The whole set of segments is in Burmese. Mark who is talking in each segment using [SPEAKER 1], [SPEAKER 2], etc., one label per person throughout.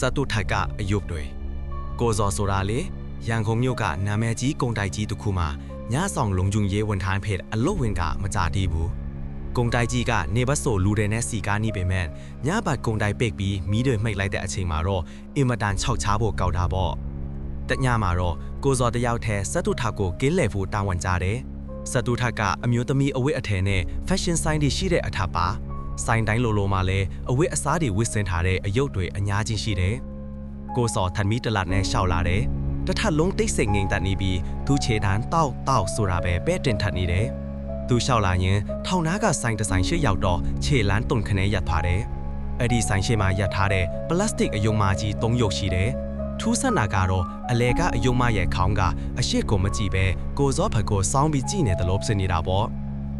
[SPEAKER 1] စတ်တုထိုက်ကအယုတ်တွေကိုဇော်ဆိုတာလေရန်ကုန်မြို့ကနာမည်ကြီးကုံတိုက်ကြီးတစ်ခုမှာညဆောင်လုံကျုံရေးဝန်ထမ်းဖေအလုတ်ဝင်ကမကြတီးဘူးကုံတိုက်ကြီးကနေဘတ်ဆိုလူတွေနဲ့စီကားနီးပေမဲ့ညဘက်ကုံတိုက်ပိတ်ပြီးမီးတွေမှိတ်လိုက်တဲ့အချိန်မှာတော့အင်မတန်ခြောက်ချားဖို့ကောက်တာပေါ့တညမှာတော့ကိုဇော်တယောက်ထဲစတ်တုထကိုကင်းလဲဖို့တာဝန်ကြတယ်စတ်တုထကအမျိုးသမီးအဝတ်အထည်နဲ့ fashion sign တွေရှိတဲ့အထပ်ပါ ဆိုင်တိုင်းလိုလိုမှာလည်းအဝတ်အစားတွေဝတ်ဆင်ထားတဲ့အယုတ်တွေအများကြီးရှိတယ်ကိုစော်ထန်မီတလတ်နဲ့ရှောက်လာတယ်တထပ်လုံးတိတ်ဆိတ်ငိမ်သက်နေပြီးသူခြေတန်းတောက်တောက်ဆိုတာပဲပဲ့တင်ထပ်နေတယ်သူလျှောက်လာရင်ထောင်နားကဆိုင်တစ်ဆိုင်ရှိရောက်တော့ခြေလန်းတုန်ခနဲရပ်ထားတယ်အဲ့ဒီဆိုင်ရှိမှာရပ်ထားတဲ့ပလတ်စတစ်အယုံမာကြီး၃ရုပ်ရှိတယ်ထူးဆန်းတာကတော့အလဲကအယုံမရဲ့ခေါင်းကအရှိကိုမကြည့်ပဲကိုစောဖက်ကိုစောင်းပြီးကြည့်နေတယ်လို့ဖြစ်နေတာပေါ့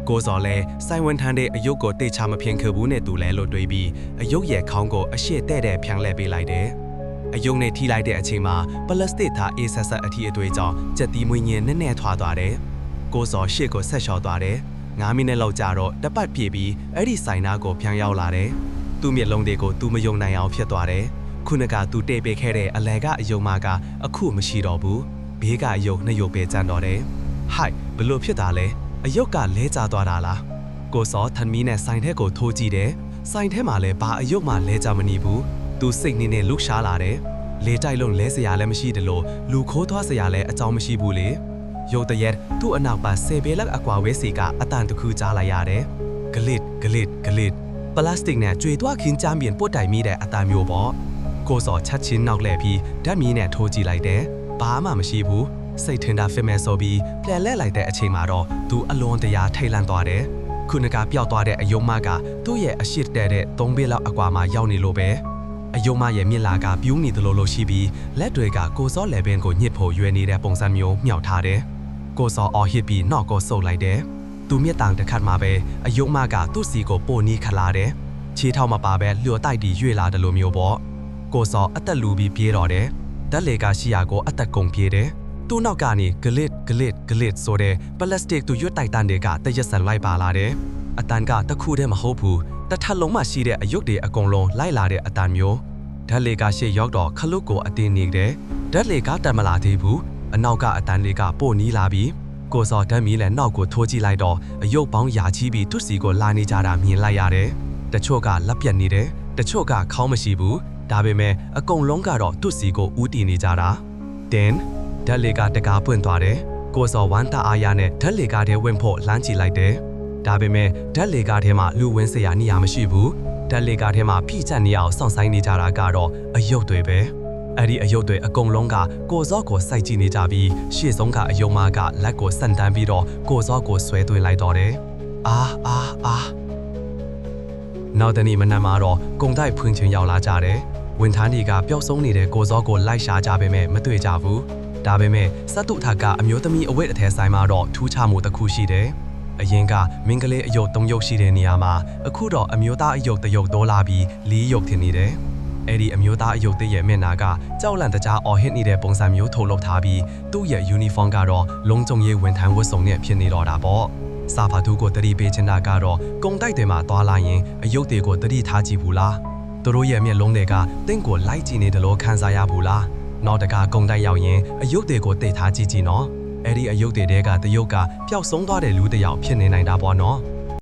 [SPEAKER 1] ကိုစော်လဲစိုင်ဝန်ထမ်းတဲ့အယုတ်ကိုတိတ်ချမဖြင်ခဘူးနဲ့သူလဲလို့တွေးပြီးအယုတ်ရဲ့ခေါင်းကိုအရှိတဲ့တဲ့ဖြန်းလဲပေးလိုက်တယ်အယုံနဲ့ထိလိုက်တဲ့အချိန်မှာပလတ်စတစ်သားအေးဆက်ဆက်အထီအတွေ့ကြောင့်ကြက်တီးမွေးညင်းနဲ့နဲ့ထွာသွားတယ်ကိုစော်ရှေ့ကိုဆက်လျှော်သွားတယ်9မိနစ်လောက်ကြာတော့တပတ်ပြေးပြီးအဲ့ဒီဆိုင်နာကိုပြန်ရောက်လာတယ်သူ့မျက်လုံးတွေကိုသူမယုံနိုင်အောင်ဖြစ်သွားတယ်ခုနကသူတေးပေးခဲ့တဲ့အလဲကအယုံမကအခုမရှိတော့ဘူးဘေးကအယုံနှစ်ယုတ်ပဲကျန်တော့တယ်ဟိုက်ဘလို့ဖြစ်တာလဲ အယုတ်ကလဲကျသွားတာလားကိုစောထန်မီနဲ့ဆိုင်ထဲကိုထိုးကြည့်တယ်ဆိုင်ထဲမှာလည်းဘာအယုတ်မှလဲကြမနေဘူးသူစိတ်နေနဲ့လှုပ်ရှားလာတယ်လေတိုက်လုံးလဲစရာလည်းမရှိတယ်လို့လူခိုးသွားစရာလည်းအကြောင်းမရှိဘူးလေရုတ်တရက်သူ့အနောက်ပါဆေဘေးလက်အကွာဝဲစီကအတန်တစ်ခုကြားလိုက်ရတယ်ဂလစ်ဂလစ်ဂလစ်ပလတ်စတစ်နဲ့ကျွေသွားခင်းချမ်းပြင်ပုတ်တိုင်မိတဲ့အတန်မျိုးပေါ့ကိုစော်ချက်ချင်းနောက်လှည့်ပြီးဓာတ်မီးနဲ့ထိုးကြည့်လိုက်တယ်ဘာမှမရှိဘူး စိတ်ထင်တာဖစ်မဲ့ဆိုပြီးပြန်လဲလိုက်တဲ့အချိန်မှာတော့သူအလွန်တရာထိတ်လန့်သွားတယ်ခုနကပျောက်သွားတဲ့အယုံမကသူ့ရဲ့အရှိတဲတဲ့၃ဘေးလောက်အကွာမှာရောက်နေလို့ပဲအယုံမရဲ့မြင့်လာကပြူးနေသလိုလိုရှိပြီးလက်တွေကကိုစောလေပင်ကိုညှစ်ဖို့ရွယ်နေတဲ့ပုံစံမျိုးမြောက်ထားတယ်ကိုစောအော်ဟစ်ပြီးနောက်ကိုဆုပ်လိုက်တယ်သူမြက်တန်တစ်ခတ်မှာပဲအယုံမကသူ့စီကိုပိုနီးခလာတယ်ခြေထောက်မပါပဲလျှော်တိုက်ပြီးရွေ့လာတယ်လို့မျိုးပေါ့ကိုစောအသက်လူပြီးပြေးတော့တယ်ဓာတ်လေကရှိရာကိုအသက်ကုန်ပြေးတယ် သူ့နောက်ကနေဂလစ်ဂလစ်ဂလစ်ဆိုတဲ့ပလတ်စတစ်သူရွတ်တိုက်တန်တွေကတရက်ဆန်လိုက်ပါလာတယ်အတန်ကတခုတည်းမဟုတ်ဘူးတစ်ထပ်လုံးမှရှိတဲ့အယုတ်တွေအကုန်လုံးလိုက်လာတဲ့အတန်မျိုးဓာတ်လေကရှေ့ရောက်တော့ခလုတ်ကိုအတင်းနေတယ်ဓာတ်လေကတက်မလာသေးဘူးအနောက်ကအတန်လေးကပို့နီးလာပြီးကိုစောဓာတ်မီလည်းနောက်ကိုထိုးကြည့်လိုက်တော့အယုတ်ပေါင်းယာချီးပြီးသူ့စီကိုလာနေကြတာမြင်လိုက်ရတယ်တချို့ကလက်ပြက်နေတယ်တချို့ကခေါင်းမရှိဘူးဒါပေမဲ့အကုန်လုံးကတော့သူ့စီကိုဦးတည်နေကြတာတင် ဓာတ်လေကတကားပွင့်သွားတယ်ကိုစောဝမ်းတအားရနဲ့ဓာတ်လေကားထဲဝင်ဖို့လှမ်းကြည့်လိုက်တယ်ဒါပေမဲ့ဓာတ်လေကားထဲမှာလူဝင်းစရာနေရာမရှိဘူးဓာတ်လေကားထဲမှာဖိချက်နေအောင်စောင့်ဆိုင်နေကြတာကတော့အယုတ်တွေပဲအဲ့ဒီအယုတ်တွေအကုန်လုံးကကိုစောကိုစိုက်ကြည့်နေကြပြီးရှေ့ဆုံးကအယုံမကလက်ကိုဆန်တန်းပြီးတော့ကိုစောကိုဆွဲသွင်းလိုက်တော့တယ်အာအာအာနောက်တနေ့မနက်မှာတော့ကုံတိုက်ဖွင့်ချင်းရောက်လာကြတယ်ဝန်ထမ်းတွေကပျောက်ဆုံးနေတဲ့ကိုစောကိုလိုက်ရှာကြပေမဲ့မတွေ့ကြဘူး ဒါပေမဲ့စတုထကအမျိုးသမီးအဝတ်အထည်ဆိုင်မှာတော့ထူးခြားမှုတစ်ခုရှိတယ်။အရင်ကမင်္ဂလေးအယုတ်၃ယုတ်ရှိတဲ့နေရာမှာအခုတော့အမျိုးသားအယုတ်တစ်ယုတ်多လာပြီး၄ယုတ်ထင်နေတယ်။အဲ့ဒီအမျိုးသားအယုတ်တရဲ့မျက်နှာကကြောက်လန့်တကြားအော်ဟစ်နေတဲ့ပုံစံမျိုးထုတ်လုပ်ထားပြီးသူ့ရဲ့ယူနီဖောင်းကတော့လုံးကြုံရေးဝန်ထမ်းဝတ်စုံနဲ့ဖြစ်နေတော့တာပေါ့။စာဖာသူကိုတတိပေးချင်တာကတော့ကုံတိုက်တွေမှာသွားလာရင်အယုတ်တွေကိုတတိထားကြည့်ဘူးလား။သူတို့ရဲ့မျက်လုံးတွေကတင့်ကိုလိုက်ကြည့်နေတယ်လို့ခံစားရဘူးလား။ နောက်တကကုံတိုက်ရောက်ရင်အယုတ်တွေကိုတိတ်ထားကြည့်ကြည့်နော်အဲ့ဒီအယုတ်တွေကတယုတ်ကပျောက်ဆုံးသွားတဲ့လူတစ်ယောက်ဖြစ်နေနိုင်တာပေါ့နော်